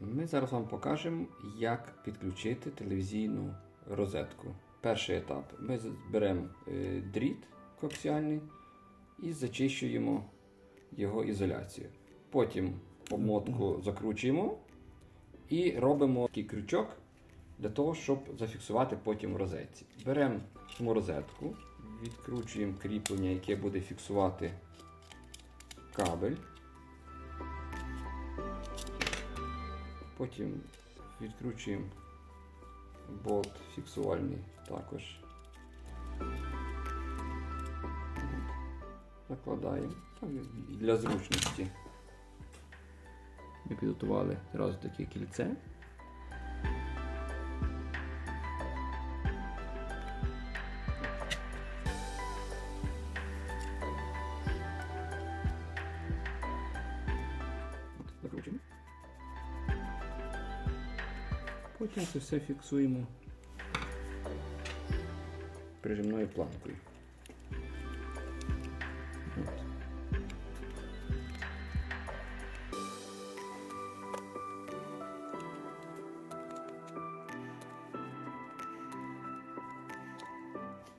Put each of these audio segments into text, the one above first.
Ми зараз вам покажемо, як підключити телевізійну розетку. Перший етап. Ми беремо е, дріт коаксіальний і зачищуємо його ізоляцію. Потім обмотку закручуємо і робимо такий крючок для того, щоб зафіксувати потім в розетці. Беремо саму розетку, відкручуємо кріплення, яке буде фіксувати кабель. Потім відкручуємо болт фіксувальний також. Закладаємо для зручності. Ми підготували одразу таке кільце. Потім це все фіксуємо прижимною планкою. От.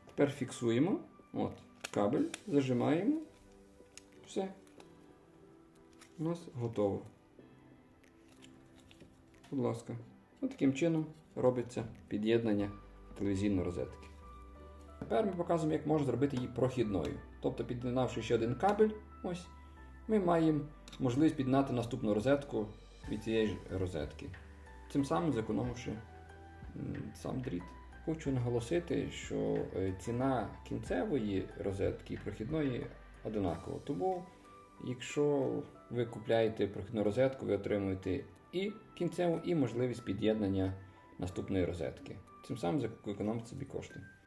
Тепер фіксуємо. От, кабель, зажимаємо. Все. У нас готово. Будь ласка. Ось таким чином робиться під'єднання телевізійної розетки. Тепер ми показуємо, як можна зробити її прохідною. Тобто, під'єднавши ще один кабель, ось, ми маємо можливість під'єднати наступну розетку від цієї ж розетки. Цим самим зекономивши сам дріт. Хочу наголосити, що е, ціна кінцевої розетки і прохідної одинакова. Тому, якщо ви купляєте прохідну розетку, ви отримуєте і кінцеву, і можливість під'єднання наступної розетки. Цим самим зекономите собі кошти.